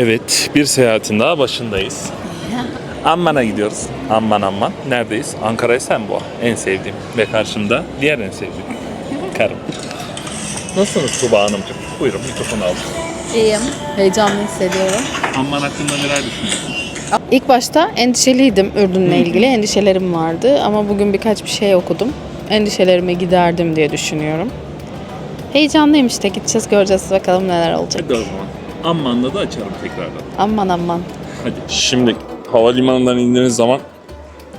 Evet, bir seyahatin daha başındayız. Amman'a gidiyoruz. Amman Amman. Neredeyiz? Ankara Esenboğa. En sevdiğim. Ve karşımda diğer en sevdiğim. Karım. Nasılsınız Tuba Hanımcığım? Buyurun mikrofonu alın. İyiyim. Heyecanlı hissediyorum. Amman hakkında neler düşünüyorsun? İlk başta endişeliydim Ürdün'le ilgili. Endişelerim vardı ama bugün birkaç bir şey okudum. Endişelerimi giderdim diye düşünüyorum. Heyecanlıyım işte. Gideceğiz göreceğiz bakalım neler olacak. Hadi o zaman. Amman'da da açalım tekrardan. Aman aman. Hadi. Şimdi havalimanından indiğiniz zaman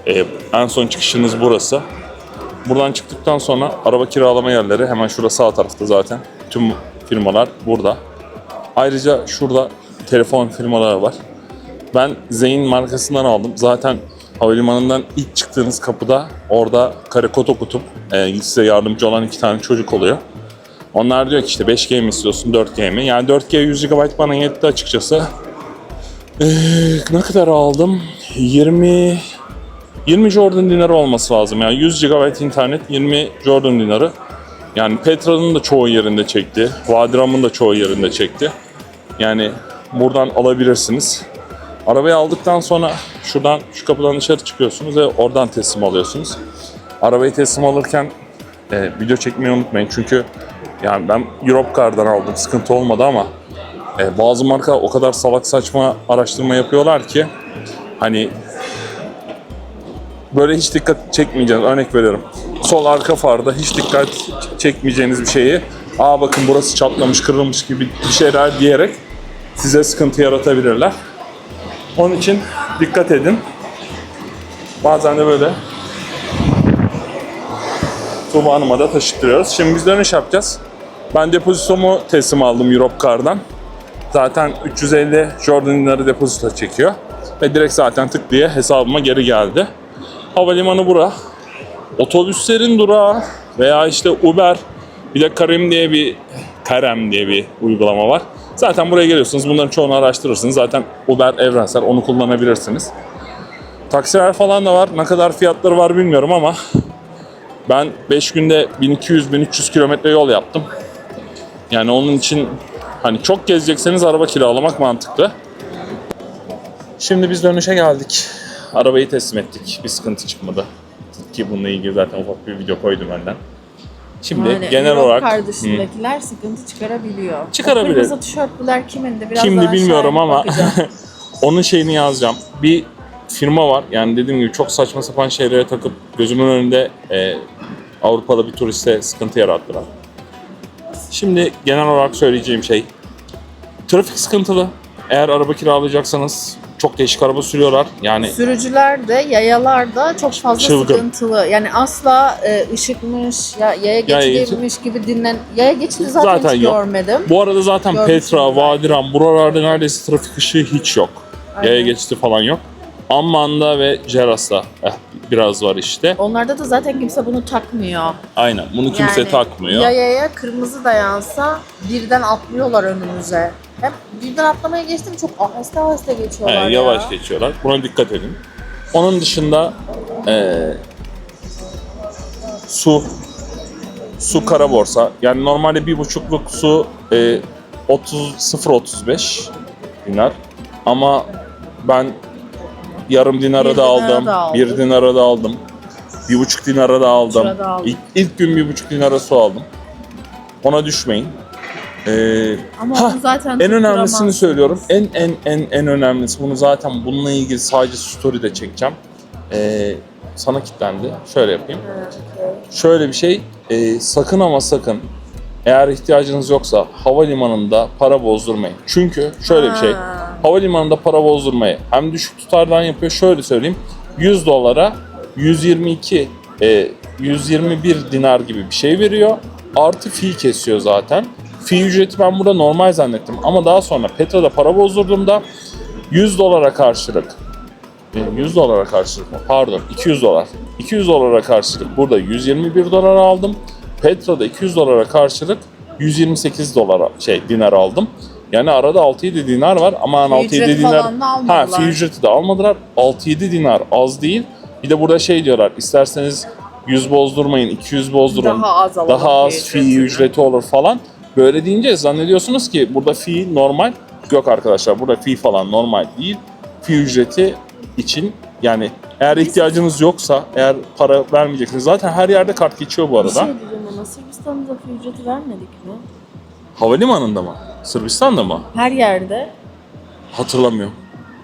e, en son çıkışınız burası. Buradan çıktıktan sonra araba kiralama yerleri hemen şurada sağ tarafta zaten. Tüm firmalar burada. Ayrıca şurada telefon firmaları var. Ben Zeyn markasından aldım. Zaten havalimanından ilk çıktığınız kapıda orada kare kod okutup e, size yardımcı olan iki tane çocuk oluyor. Onlar diyor ki işte 5G mi istiyorsun 4G mi? Yani 4G 100 GB bana yetti açıkçası. Ee, ne kadar aldım? 20 20 Jordan dinarı olması lazım. Yani 100 GB internet 20 Jordan dinarı. Yani Petra'nın da çoğu yerinde çekti. Vadiram'ın da çoğu yerinde çekti. Yani buradan alabilirsiniz. Arabayı aldıktan sonra şuradan şu kapıdan dışarı çıkıyorsunuz ve oradan teslim alıyorsunuz. Arabayı teslim alırken e, video çekmeyi unutmayın çünkü yani ben Europe Car'dan aldım sıkıntı olmadı ama e, bazı marka o kadar salak saçma araştırma yapıyorlar ki hani böyle hiç dikkat çekmeyeceğiniz örnek veriyorum. Sol arka farda hiç dikkat çekmeyeceğiniz bir şeyi aa bakın burası çatlamış kırılmış gibi bir şeyler diyerek size sıkıntı yaratabilirler. Onun için dikkat edin. Bazen de böyle Tuğba Hanım'a da taşıtıyoruz. Şimdi biz dönüş yapacağız. Ben depozitomu teslim aldım Europe. Zaten 350 Jordan dinarı depozito çekiyor. Ve direkt zaten tık diye hesabıma geri geldi. Havalimanı bura. Otobüslerin durağı veya işte Uber bir de Karem diye bir Karem diye bir uygulama var. Zaten buraya geliyorsunuz. Bunların çoğunu araştırırsınız. Zaten Uber evrensel. Onu kullanabilirsiniz. Taksiler falan da var. Ne kadar fiyatları var bilmiyorum ama ben 5 günde 1200-1300 kilometre yol yaptım. Yani onun için hani çok gezecekseniz araba kiralamak mantıklı. Şimdi biz dönüşe geldik. Arabayı teslim ettik. Bir sıkıntı çıkmadı. Ki bununla ilgili zaten ufak bir video koydum benden. Şimdi Yani genel Europe olarak Hı. dışındakiler sıkıntı çıkarabiliyor. Çıkarabilir. O Kırmızı tişörtlüler kimindi? Biraz Kimdi bilmiyorum ama onun şeyini yazacağım. Bir firma var. Yani dediğim gibi çok saçma sapan şeylere takıp gözümün önünde e, Avrupa'da bir turiste sıkıntı yarattılar. Şimdi genel olarak söyleyeceğim şey trafik sıkıntılı. Eğer araba kiralayacaksanız çok değişik araba sürüyorlar. Yani Sürücüler de yayalar da çok fazla Çılgın. sıkıntılı. Yani asla e, ışıkmış, ya, yaya geçidiymiş gibi dinlen. Yaya geçidi zaten, Zaten hiç yok. görmedim. bu arada zaten Petra, belki. Vadiram buralarda neredeyse trafik ışığı hiç yok. Yaya Aynen. geçidi falan yok. Amman'da ve Ceras'ta eh, biraz var işte. Onlarda da zaten kimse bunu takmıyor. Aynen bunu kimse Yani takmıyor. Yayaya kırmızı da yansa birden atlıyorlar önümüze. Hep birden atlamaya geçtim çok aheste aheste geçiyorlar He, ya. yavaş geçiyorlar. Buna dikkat edin. Onun dışında eee, su su kara borsa. Yani normalde bir buçukluk su eee 30 0.35 dinar. Ama ben yarım dinara Bir da dinara aldım, da bir dinara da aldım, bir buçuk dinara da aldım. Aldın. İlk, ilk gün bir buçuk dinara su aldım. Ona düşmeyin. Eee Ama onu zaten en önemlisini tutturamazsınız. söylüyorum. En en en en önemlisi bunu zaten bununla ilgili sadece story'de çekeceğim. Ee, sana kilitlendi. Şöyle yapayım. Şöyle bir şey. e, sakın ama sakın eğer ihtiyacınız yoksa havalimanında para bozdurmayın. Çünkü şöyle bir şey. Ha. Havalimanında para bozdurmayı hem düşük tutardan yapıyor. Şöyle söyleyeyim. 100 dolara 122 e, 121 dinar gibi bir şey veriyor. Artı fee kesiyor zaten. Fee ücreti ben burada normal zannettim. Ama daha sonra Petra'da para bozdurduğumda 100 dolara karşılık e, 100 dolara karşılık mı? Pardon 200 dolar. 200 dolara karşılık burada 121 dolar aldım. Petra'da 200 dolara karşılık 128 dolara şey dinar aldım. Yani arada 6-7 dinar var ama Fee 6-7 ücreti dinar ha fee ücreti de almadılar. 6-7 dinar az değil. Bir de burada şey diyorlar isterseniz 100 bozdurmayın 200 bozdurun. Daha az alalım Daha az fee ücretini. ücreti olur falan. Böyle deyince zannediyorsunuz ki burada fee normal Yok arkadaşlar burada fee falan normal değil. Fee ücreti için yani eğer ihtiyacınız yoksa eğer para vermeyeceksiniz. Zaten her yerde kart geçiyor bu Bir arada. şey diyeceğim ama Sırbistan'da fi ücreti vermedik mi? Havalimanında mı? Sırbistan'da mı? Her yerde. Hatırlamıyorum.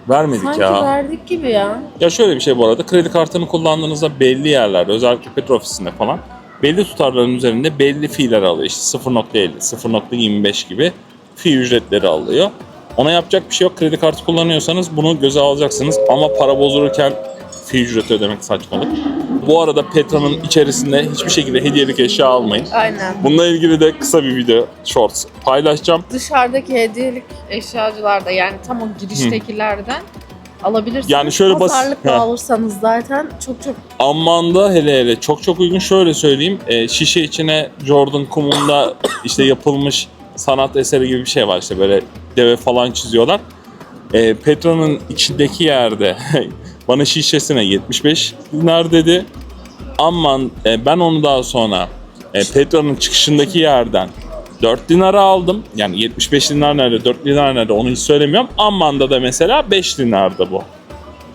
Vermedik Sanki ya. verdik gibi ya. Ya şöyle bir şey bu arada. Kredi kartını kullandığınızda belli yerlerde özellikle petrol ofisinde falan belli tutarların üzerinde belli fiiller alıyor. İşte 0.50, 0.25 gibi fi ücretleri alıyor. Ona yapacak bir şey yok. Kredi kartı kullanıyorsanız bunu göze alacaksınız. Ama para bozulurken fi ücreti ödemek saçmalık. Bu arada Petra'nın içerisinde hiçbir şekilde hediyelik eşya almayın. Aynen. Bununla ilgili de kısa bir video shorts paylaşacağım. Dışarıdaki hediyelik eşyacılarda yani tam o giriştekilerden alabilirsiniz. Yani şöyle basit- Pazarlıkla Ha. alırsanız zaten çok çok Ammanda hele hele çok çok uygun. Şöyle söyleyeyim. e, şişe içine Jordan kumunda işte yapılmış sanat eseri gibi bir şey var. işte böyle deve falan çiziyorlar. E, Petra'nın içindeki yerde bana şişesine 75 dinar dedi. Aman e, ben onu daha sonra e, Petra'nın çıkışındaki yerden 4 dinara aldım. Yani 75 dinar nerede, 4 dinar nerede onu hiç söylemiyorum. Amman'da da mesela 5 dinarda bu.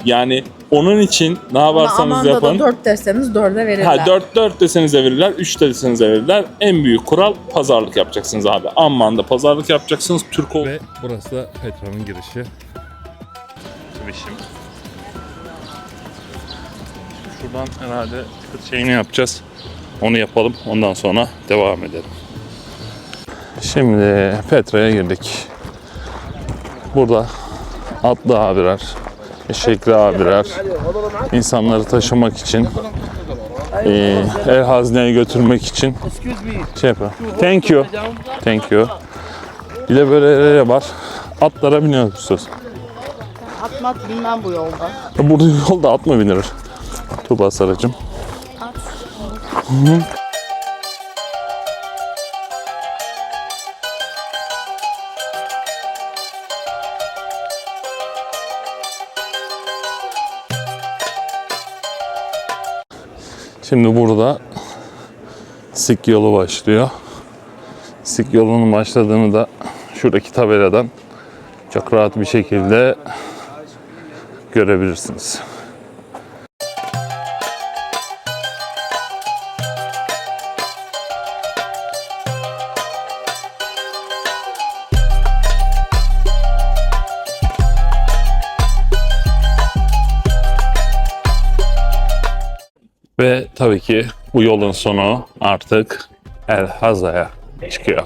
Yani onun için ne ama yaparsanız Amanda'da yapın. 4 deseniz 4'e verirler. Ha 4 4 deseniz de verirler, 3 deseniz de verirler. En büyük kural pazarlık yapacaksınız abi. Amman'da pazarlık yapacaksınız. Türk ol- Ve burası da Petra'nın girişi. Girişim. Şuradan herhalde şeyini yapacağız. Onu yapalım. Ondan sonra devam edelim. Şimdi Petra'ya girdik. Burada atlı abiler, eşekli abiler insanları taşımak için eee el hazneye götürmek için şey yapıyor. Thank you. Thank you. Bir de böyle var. Atlara biniyorsunuz. Atmat bilmem bu yolda. Burada yolda at mı binilir? Tuba Sarıcım. Şimdi burada Sik yolu başlıyor. Sik yolunun başladığını da şuradaki tabeladan çok rahat bir şekilde görebilirsiniz. Tabii ki bu yolun sonu artık El Haza'ya çıkıyor.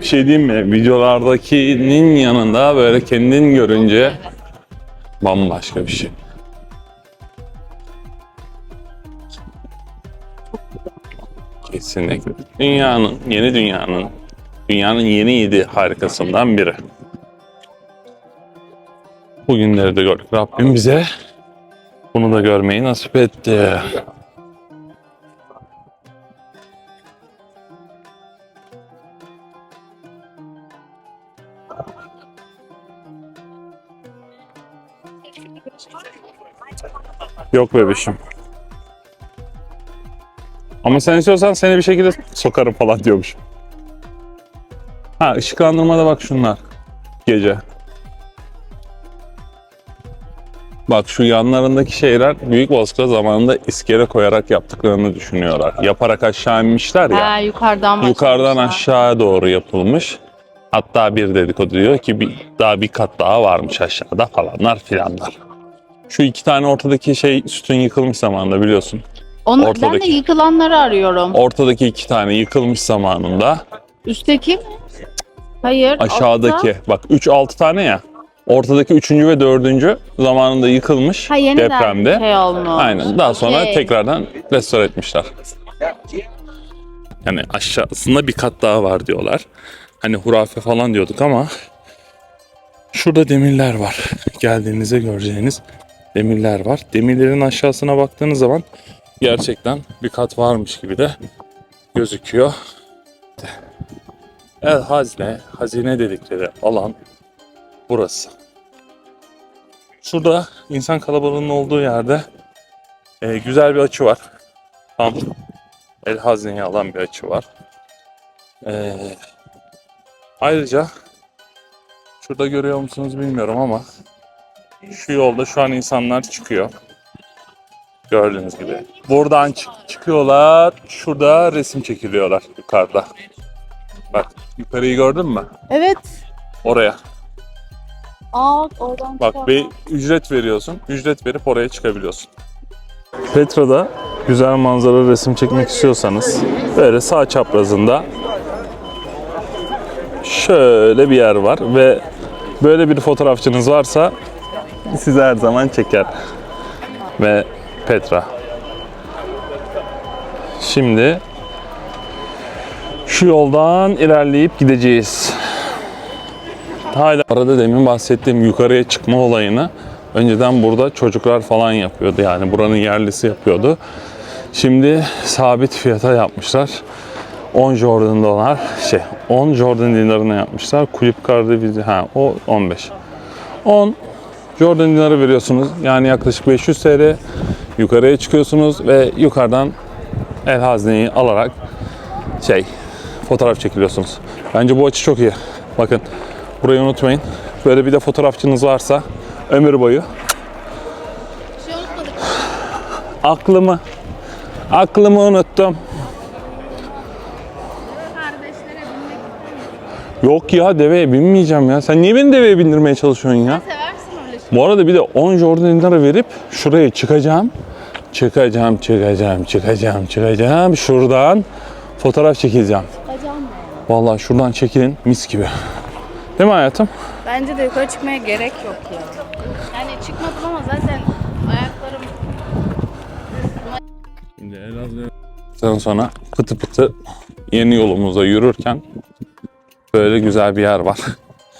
Bir şey diyeyim mi? Videolardakinin yanında böyle kendin görünce bambaşka bir şey. Kesinlikle. Dünyanın, yeni dünyanın, dünyanın yeni yedi harikasından biri. Bugünleri de gördük. Rabbim bize bunu da görmeyi nasip etti. Yok bebişim. Ama sen istiyorsan seni bir şekilde sokarım falan diyormuş. Ha ışıklandırmada bak şunlar. Gece. Bak şu yanlarındaki şeyler Büyük Bozkır zamanında iskele koyarak yaptıklarını düşünüyorlar. Yaparak aşağı inmişler ya. Ha yukarıdan yukarıdan başlamışlar. aşağıya doğru yapılmış. Hatta bir dedikodu diyor ki bir, daha bir kat daha varmış aşağıda falanlar filanlar. Şu iki tane ortadaki şey sütun yıkılmış zamanında biliyorsun. Onu, ben de Ortadaki. yıkılanları arıyorum. Ortadaki iki tane yıkılmış zamanında. Üstteki mi? Hayır. Aşağıdaki altta. bak 3-6 tane ya. Ortadaki üçüncü ve dördüncü zamanında yıkılmış Ha yeniden depremde. şey olmuş. Aynen. Daha sonra Okey. tekrardan restore etmişler. Yani aşağısında bir kat daha var diyorlar. Hani hurafe falan diyorduk ama şurada demirler var. Geldiğinizde göreceğiniz demirler var. Demirlerin aşağısına baktığınız zaman gerçekten bir kat varmış gibi de gözüküyor. El Hazne, hazine dedikleri alan burası. Şurada insan kalabalığının olduğu yerde e, güzel bir açı var. Tam El Hazne'yi alan bir açı var. Ee, ayrıca şurada görüyor musunuz bilmiyorum ama şu yolda şu an insanlar çıkıyor. Gördüğünüz gibi. Buradan çık- çıkıyorlar. Şurada resim çekiliyorlar yukarıda. Bak yukarıyı gördün mü? Evet. Oraya. Aa oradan Bak bir ücret veriyorsun. Ücret verip oraya çıkabiliyorsun. Petra'da güzel manzara resim çekmek istiyorsanız böyle sağ çaprazında şöyle bir yer var ve böyle bir fotoğrafçınız varsa sizi her zaman çeker. Ve Petra. Şimdi şu yoldan ilerleyip gideceğiz. Hala arada demin bahsettiğim yukarıya çıkma olayını önceden burada çocuklar falan yapıyordu. Yani buranın yerlisi yapıyordu. Şimdi sabit fiyata yapmışlar. 10 Jordan dolar şey 10 Jordan dinarına yapmışlar. Kulüp kartı vize ha o 15. 10 Jordan dinarı veriyorsunuz. Yani yaklaşık 500 TL. Yukarıya çıkıyorsunuz ve yukarıdan el hazneyi alarak şey fotoğraf çekiliyorsunuz. Bence bu açı çok iyi. Bakın burayı unutmayın. Böyle bir de fotoğrafçınız varsa ömür boyu. Aklımı aklımı unuttum. Yok ya deveye binmeyeceğim ya. Sen niye beni deveye bindirmeye çalışıyorsun ya? Seversin öyle şey. Bu arada bir de 10 Jordan dinara verip şuraya çıkacağım. Çıkacağım, çıkacağım, çıkacağım, çıkacağım. Şuradan fotoğraf çekileceğim. Mı? Vallahi şuradan çekilin mis gibi. Değil mi hayatım? Bence de yukarı çıkmaya gerek yok ya. Yani çıkmadım ama zaten ayaklarım Şimdi Elazığ Ondan sonra pıtı pıtı yeni yolumuza yürürken böyle güzel bir yer var.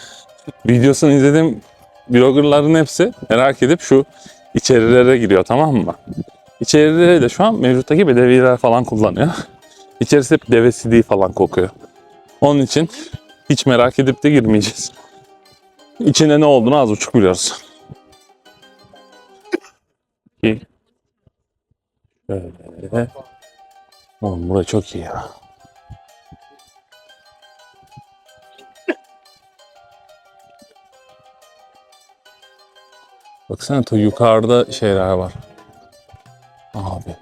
Videosunu izlediğim bloggerların hepsi merak edip şu içerilere giriyor tamam mı? İçerileri de şu an mevcuttaki bedeviler falan kullanıyor. İçerisi hep deve sidiği falan kokuyor. Onun için hiç merak edip de girmeyeceğiz. İçinde ne olduğunu az buçuk biliyoruz. İyi. Şöyle. Oğlum bura çok iyi ya. Baksana ta yukarıda şeyler var. Abi.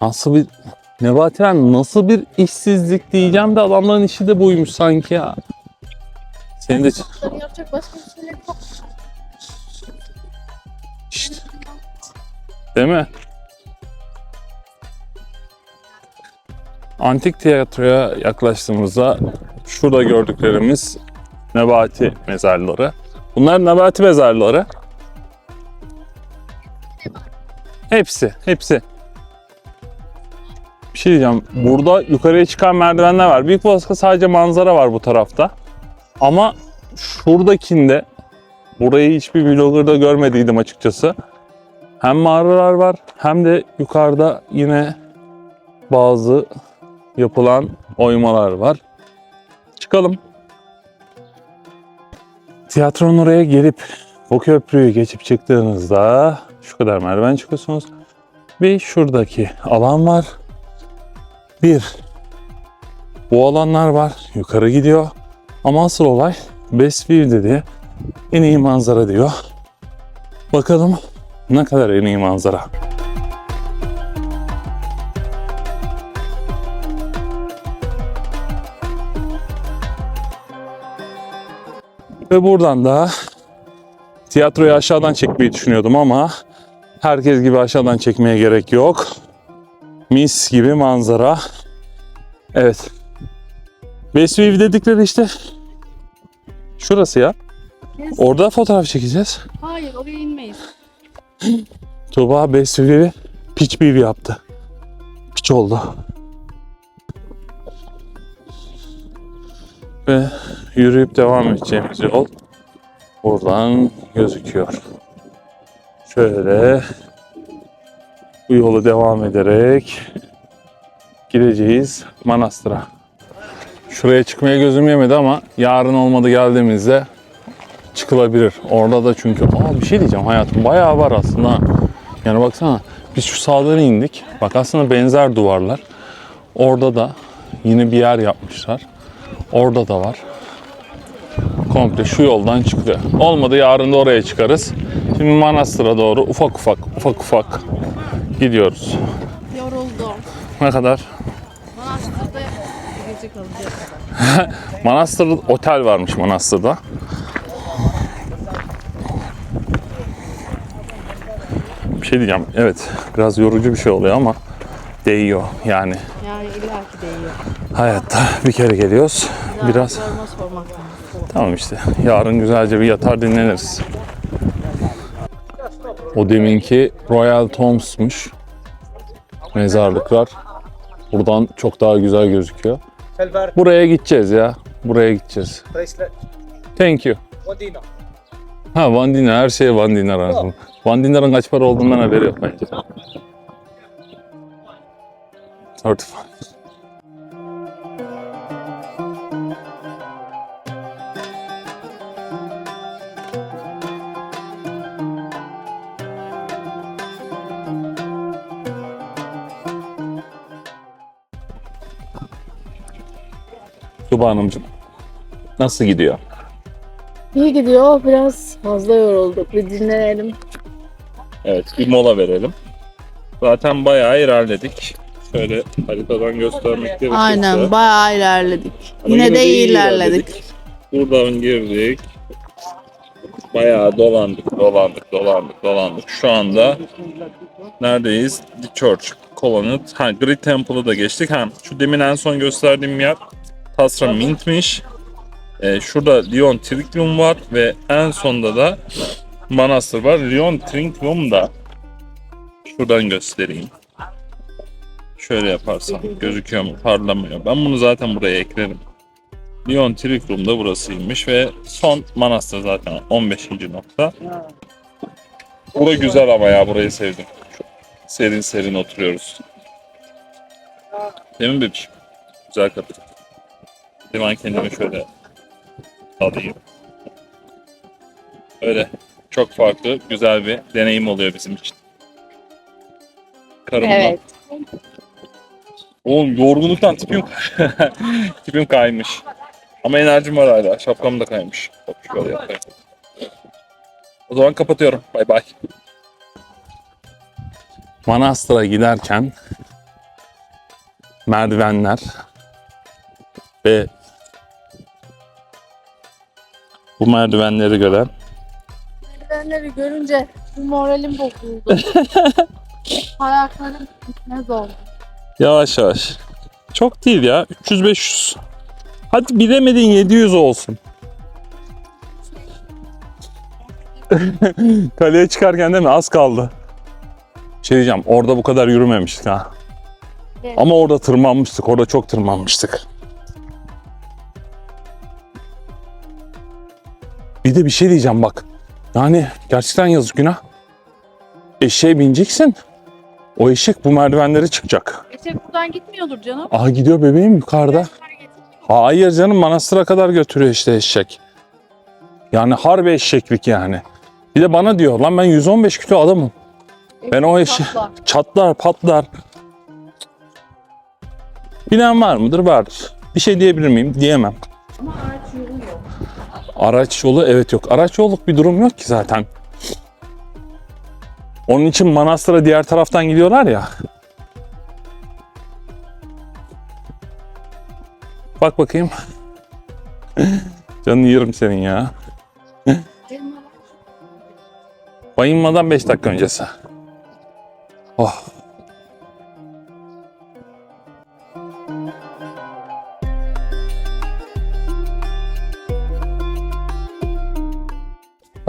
Nasıl bir Nebatiler nasıl bir işsizlik diyeceğim de adamların işi de buymuş sanki ya. Senin de yapacak başka bir şey yok. İşte. Değil mi? Antik tiyatroya yaklaştığımızda şurada gördüklerimiz Nebati mezarları. Bunlar Nebati mezarları. Hepsi, hepsi. Bir şey diyeceğim. Burada yukarıya çıkan merdivenler var. Büyük olasılıkla sadece manzara var bu tarafta. Ama şuradakinde Burayı hiçbir vlogger'da görmediydim açıkçası. Hem mağaralar var hem de yukarıda yine bazı yapılan oymalar var. Çıkalım. Tiyatronun oraya gelip o köprüyü geçip çıktığınızda şu kadar merdiven çıkıyorsunuz. Bir şuradaki alan var. Bir bu alanlar var. Yukarı gidiyor. Ama asıl olay Best View dedi. En iyi manzara diyor. Bakalım ne kadar en iyi manzara. Ve buradan da tiyatroyu aşağıdan çekmeyi düşünüyordum ama herkes gibi aşağıdan çekmeye gerek yok. Mis gibi manzara. Evet. Best View dedikleri işte şurası ya. Orada fotoğraf çekeceğiz. Hayır oraya inmeyiz. Tuğba Besvi'yi piç bir yaptı. Piç oldu. Ve yürüyüp devam edeceğimiz yol buradan gözüküyor. Şöyle bu yolu devam ederek gideceğiz manastıra. Şuraya çıkmaya gözüm yemedi ama yarın olmadı geldiğimizde çıkılabilir. Orada da çünkü aa bir şey diyeceğim hayatım bayağı var aslında. Yani baksana biz şu sağdan indik. Bak aslında benzer duvarlar. Orada da yeni bir yer yapmışlar. Orada da var. Komple şu yoldan çıkıyor. Olmadı yarın da oraya çıkarız. Şimdi Manastır'a doğru ufak ufak ufak ufak gidiyoruz. Yoruldum. Ne kadar? Manastır'da gece kalacağız. Manastır otel varmış Manastır'da. Bir şey diyeceğim. Evet biraz yorucu bir şey oluyor ama değiyor yani. Yani illaki değiyor. Hayatta bir kere geliyoruz. Biraz lazım. Tamam işte. Yarın güzelce bir yatar dinleniriz. O deminki Royal Tombs'muş. Mezarlıklar. Buradan çok daha güzel gözüküyor. Buraya gideceğiz ya. Buraya gideceğiz. Thank you. Ha Van Dinar, her şeye Van Dinar lazım. Van Dinar'ın kaç para olduğundan haberi yok bence. 35. Tuba Hanımcığım, nasıl gidiyor? İyi gidiyor. Biraz fazla yorulduk. Bir dinlenelim. Evet, bir mola verelim. Zaten bayağı ilerledik. Şöyle haritadan göstermek gerekirse. Aynen bayağı ilerledik. Ama Yine de iyi ilerledik. Buradan girdik. Bayağı dolandık, dolandık, dolandık, dolandık. Şu anda neredeyiz? The Church, Colonnade. Ha, Great Temple'ı da geçtik. Ha, şu demin en son gösterdiğim yer Tasra Mint'miş. Ee, şurada Lyon Trivium var ve en sonda da Manastır var. Lyon Trivium da şuradan göstereyim. Şöyle yaparsam gözüküyor mu? Parlamıyor. Ben bunu zaten buraya eklerim. Lyon Trivium da burasıymış ve son manastır zaten 15. nokta. Bura güzel ama ya burayı sevdim. Serin serin oturuyoruz. Değil mi bebiş? Güzel kapı. Bir ben kendimi şöyle alayım. Öyle çok farklı, güzel bir deneyim oluyor bizim için. Karımla. Evet. Oğlum yorgunluktan tipim tipim kaymış. Ama enerjim var hala. Şapkam da kaymış. Bak şöyle yapayım. O zaman kapatıyorum. Bay bay. Manastır'a giderken merdivenler ve bu merdivenleri gören Merdivenleri görünce bu moralim bozuldu. Ayaklarım gitmez oldu. Yavaş yavaş. Çok değil ya. 300-500. Hadi bilemedin 700 olsun. Kaleye çıkarken değil mi? Az kaldı. Bir şey diyeceğim. Orada bu kadar yürümemiştik ha. Evet. Ama orada tırmanmıştık. Orada çok tırmanmıştık. Bir de bir şey diyeceğim bak. Yani gerçekten yazık günah. Eşeğe bineceksin. O eşek bu merdivenleri çıkacak. Eşek buradan gitmiyordur canım. Aa gidiyor bebeğim yukarıda. Hayır canım manastıra kadar götürüyor işte eşek. Yani harbi eşeklik yani. Bir de bana diyor lan ben 115 kilo adamım. Ben o eşi Patlar. çatlar patlar. Bilen var mıdır? Vardır. Bir şey diyebilir miyim? Diyemem. Ama yok. Araç yolu evet yok. Araç yolluk bir durum yok ki zaten. Onun için manastıra diğer taraftan gidiyorlar ya. Bak bakayım. Canını yerim senin ya. Bayınmadan 5 dakika öncesi. Oh.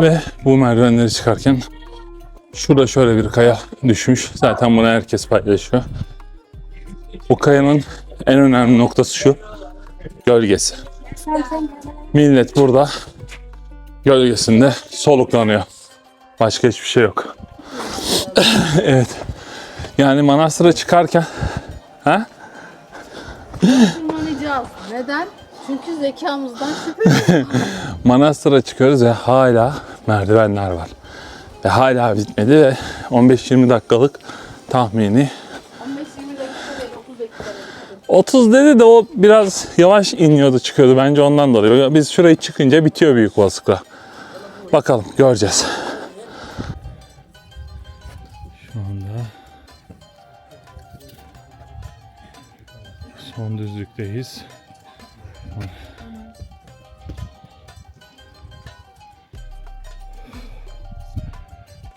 Ve bu merdivenleri çıkarken şurada şöyle bir kaya düşmüş. Zaten bunu herkes paylaşıyor. Bu kayanın en önemli noktası şu. Gölgesi. Millet burada gölgesinde soluklanıyor. Başka hiçbir şey yok. evet. Yani manastıra çıkarken ha? Neden? Çünkü zekamızdan şüphe Manastıra çıkıyoruz ve hala merdivenler var. Ve hala bitmedi ve 15-20 dakikalık tahmini 15-20 dakika değil 30 dakika 30 dedi de o biraz yavaş iniyordu çıkıyordu bence ondan dolayı. Biz şurayı çıkınca bitiyor büyük olasılıkla. Bakalım göreceğiz. Şu anda son düzlükteyiz.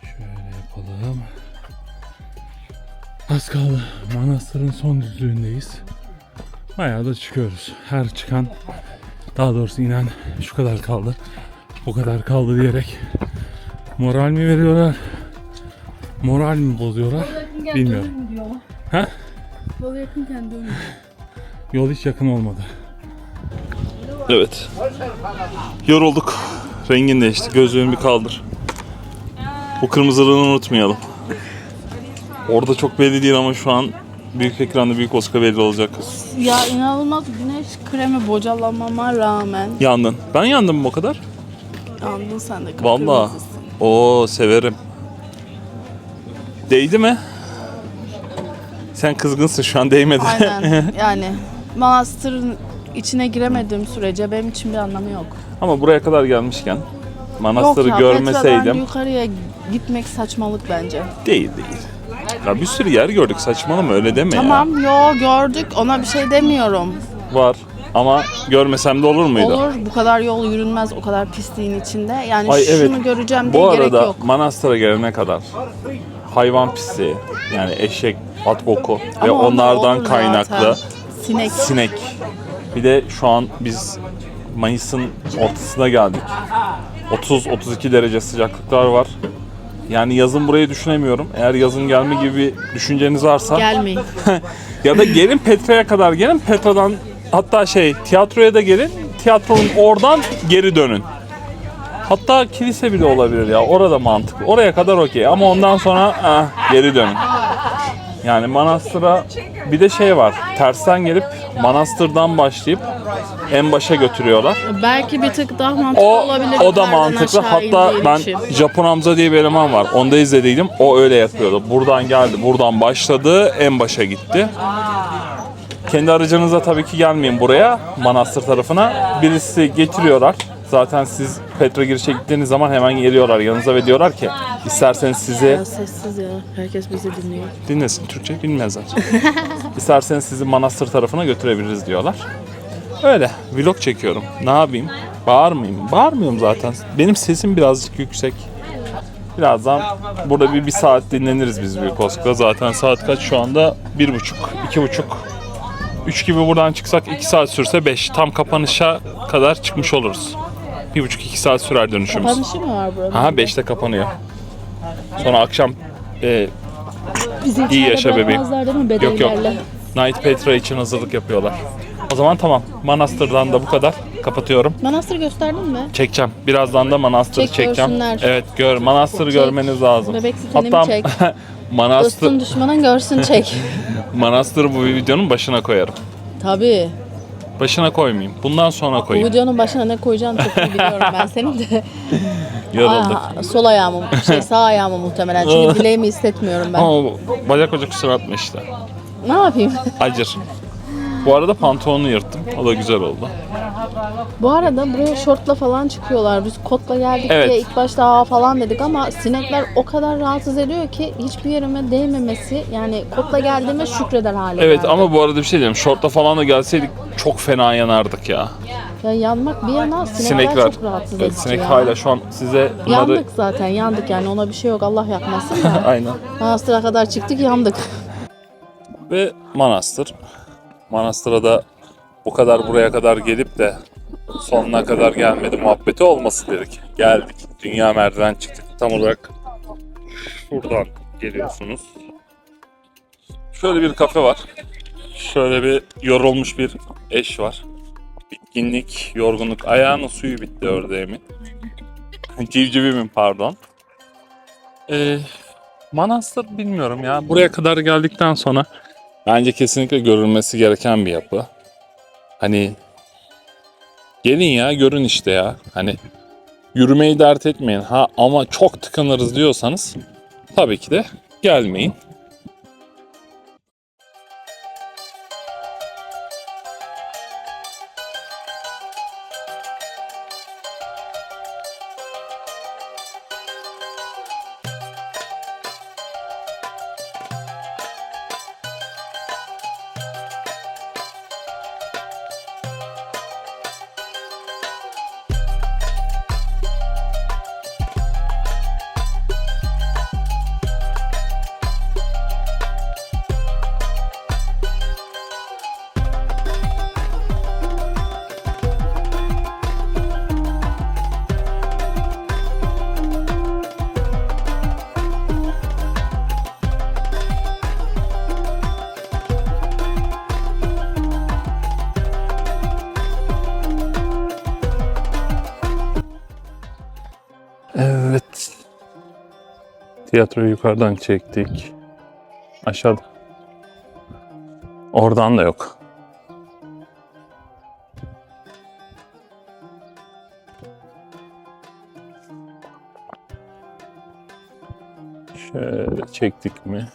Şöyle yapalım. Az kaldı. Manastırın son düzlüğündeyiz. Bayağı da çıkıyoruz. Her çıkan, daha doğrusu inen şu kadar kaldı. Bu kadar kaldı diyerek moral mi veriyorlar? Moral mi bozuyorlar? Bilmiyorum. Ha? Yol yakınken dönüyor. Yol hiç yakın olmadı. Evet. Yorulduk. Rengin değişti. Gözlüğünü bir kaldır. Bu kırmızılığını unutmayalım. Orada çok belli değil ama şu an büyük ekranda büyük Oscar belli olacak. Ya inanılmaz güneş kremi bocalamama rağmen Yandın. Ben yandım mı o kadar? yandın sen de kıpkırmızısın. Oo severim. Değdi mi? Sen kızgınsın şu an değmedi. Aynen yani manastırın içine giremediğim sürece benim için bir anlamı yok. Ama buraya kadar gelmişken manastırı yok ya Petra'dan görmeseydim yukarıya gitmek saçmalık bence. değil değil. Ya bir sürü yer gördük saçmalama öyle deme ya. Tamam yo gördük ona bir şey demiyorum. Var ama görmesem de olur muydu? Olur bu kadar yol yürünmez o kadar pisliğin içinde. Yani Ay, şunu evet. göreceğim diye Bu gerek arada yok. manastıra gelene kadar hayvan pisliği yani eşek, at boku ve Ama onlar onlardan olur kaynaklı zaten. Sinek. sinek. Bir de şu an biz Mayıs'ın ortasına geldik. 30-32 derece sıcaklıklar var. Yani yazın burayı düşünemiyorum. Eğer yazın gelme gibi bir düşünceniz varsa Gelmeyin. ya da gelin Petra'ya kadar gelin. Petra'dan hatta şey tiyatroya da gelin. Tiyatronun oradan geri dönün. Hatta kilise bile olabilir ya. Orada mantıklı. Oraya kadar okey. Ama ondan sonra eh, geri dönün. Yani manastıra bir de şey var. Tersten gelip manastırdan başlayıp en başa götürüyorlar. Belki bir tık daha mantıklı O olabilir. o da yukarıdan mantıklı. aşağı Hatta indiğin ben için. Japon Hamza diye bir eleman var. Onda izlediydim. O öyle yapıyordu. Buradan geldi, buradan başladı, en başa gitti. Kendi aracınıza tabii ki gelmeyin buraya, manastır tarafına. Birisi getiriyorlar. Zaten siz Petra girişe gittiğiniz zaman hemen geliyorlar yanınıza ve diyorlar ki isterseniz sizi Ya sessiz ya. Herkes bizi dinliyor. dinlesin. Türkçe bilmezler. İsterseniz sizi manastır tarafına götürebiliriz diyorlar. Öyle. Vlog çekiyorum. Ne yapayım? Bağırmayayım. Bağırmıyorum zaten. Benim sesim birazcık yüksek. Birazdan burada bir, bir saat dinleniriz biz Büyük Osk'ta. Zaten saat kaç şu anda? Bir buçuk, iki buçuk. Üç gibi buradan çıksak iki saat sürse beş. Tam kapanışa kadar çıkmış oluruz. Bir buçuk iki saat sürer dönüşümüz. Kapanışı mı var burada? Aha 5'te kapanıyor. Sonra akşam e, İyi yaşa bebeğim. Yok, yok. Night Petra için hazırlık yapıyorlar. O zaman tamam. Manastır'dan da bu kadar. Kapatıyorum. Manastır gösterdin mi? Çekeceğim. Birazdan da Manastır'ı Çek, çekeceğim. görsünler. Evet gör. Manastır'ı Çek. görmeniz lazım. Bebek Hatta çek. Manastır, Dostun düşmanın görsün çek. Manastır'ı bu videonun başına koyarım. Tabii. Başına koymayayım. Bundan sonra Bu koyayım. videonun başına ne koyacağını çok iyi biliyorum ben senin de. Yorulduk. Aa, sol ayağımı, şey sağ ayağımı muhtemelen. Çünkü bileğimi hissetmiyorum ben. Ama bacak bacak kusura atma işte. Ne yapayım? Acır. Bu arada pantolonu yırttım. O da güzel oldu. Bu arada buraya şortla falan çıkıyorlar. Biz kotla geldik Evet. diye ilk başta aa falan dedik ama sinekler o kadar rahatsız ediyor ki hiçbir yerime değmemesi yani kotla geldiğime şükreder hale Evet geldi. ama bu arada bir şey diyeyim. Şortla falan da gelseydik çok fena yanardık ya. Ya yanmak bir yana sinekler Sinekler. çok rahatsız Evet, edici sinek ya. hala şu an size bunları... Yandık zaten yandık yani ona bir şey yok Allah yakmasın da. Aynen. Manastıra kadar çıktık yandık. Ve manastır. Manastıra da bu kadar buraya kadar gelip de sonuna kadar gelmedi muhabbeti olması dedik. Geldik. Dünya merdiven çıktık. Tam olarak şuradan geliyorsunuz. Şöyle bir kafe var. Şöyle bir yorulmuş bir eş var. Bitkinlik, yorgunluk. Ayağının suyu bitti ördeğimin. Civcivimin pardon. Ee, manastır bilmiyorum ya. Buraya kadar geldikten sonra bence kesinlikle görülmesi gereken bir yapı. Hani gelin ya görün işte ya. Hani yürümeyi dert etmeyin. Ha ama çok tıkanırız diyorsanız tabii ki de gelmeyin. Tiyatroyu yukarıdan çektik. Aşağıda. Oradan da yok. Şöyle çektik mi?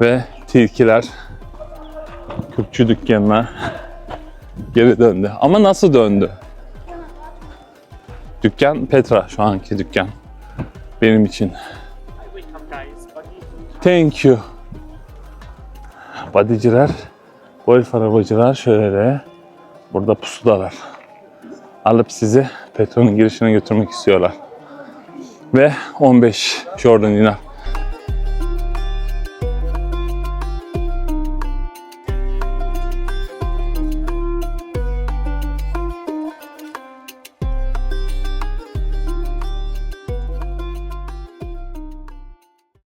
Ve tilkiler Kürkçü dükkanına geri döndü. Ama nasıl döndü? Dükkan Petra şu anki dükkan. Benim için. Thank you. Badiciler, golf arabacılar şöyle burada pusudalar. Alıp sizi Petra'nın girişine götürmek istiyorlar. Ve 15 Jordan dinar